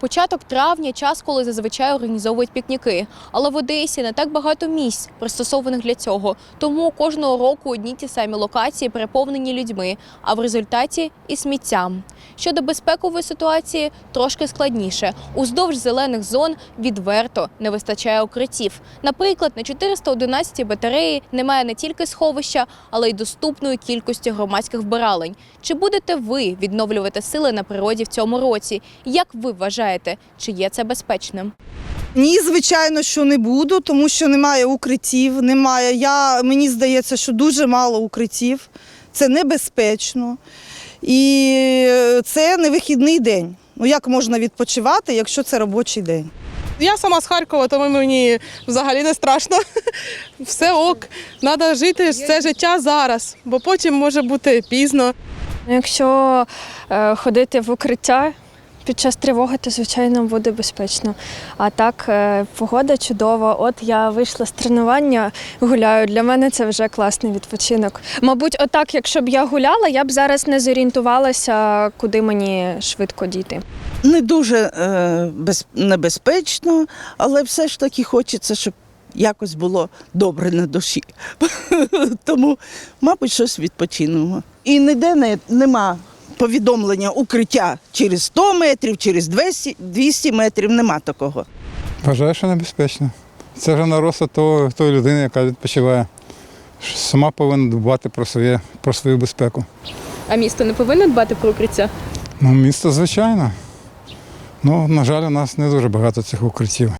Початок травня час, коли зазвичай організовують пікніки. Але в Одесі не так багато місць, пристосованих для цього. Тому кожного року одні ті самі локації переповнені людьми, а в результаті і сміттям. Щодо безпекової ситуації трошки складніше. Уздовж зелених зон відверто не вистачає укриттів. Наприклад, на 411 батареї немає не тільки сховища, але й доступної кількості громадських вбиралень. Чи будете ви відновлювати сили на природі в цьому році? Як ви вважаєте, чи є це безпечним? Ні, звичайно, що не буду, тому що немає укриттів, немає. Я, мені здається, що дуже мало укриттів. Це небезпечно. І це не вихідний день. Ну як можна відпочивати, якщо це робочий день? Я сама з Харкова, тому мені взагалі не страшно. Все ок. Треба жити це життя зараз, бо потім може бути пізно. Ну, Якщо е, ходити в укриття під час тривоги, то звичайно буде безпечно. А так, е, погода чудова. От я вийшла з тренування, гуляю. Для мене це вже класний відпочинок. Мабуть, отак, якщо б я гуляла, я б зараз не зорієнтувалася, куди мені швидко діти. не дуже е, без, небезпечно, але все ж таки хочеться, щоб якось було добре на душі. Тому, мабуть, щось відпочинемо. І ніде не, нема повідомлення укриття через 100 метрів, через 200, 200 метрів, нема такого. Вважаю, що небезпечно. Це вже на розсуд того, тої людини, яка відпочиває. Сама повинна дбати про, своє, про свою безпеку. А місто не повинно дбати про укриття? Ну, місто, звичайно. Ну, на жаль, у нас не дуже багато цих укриттів.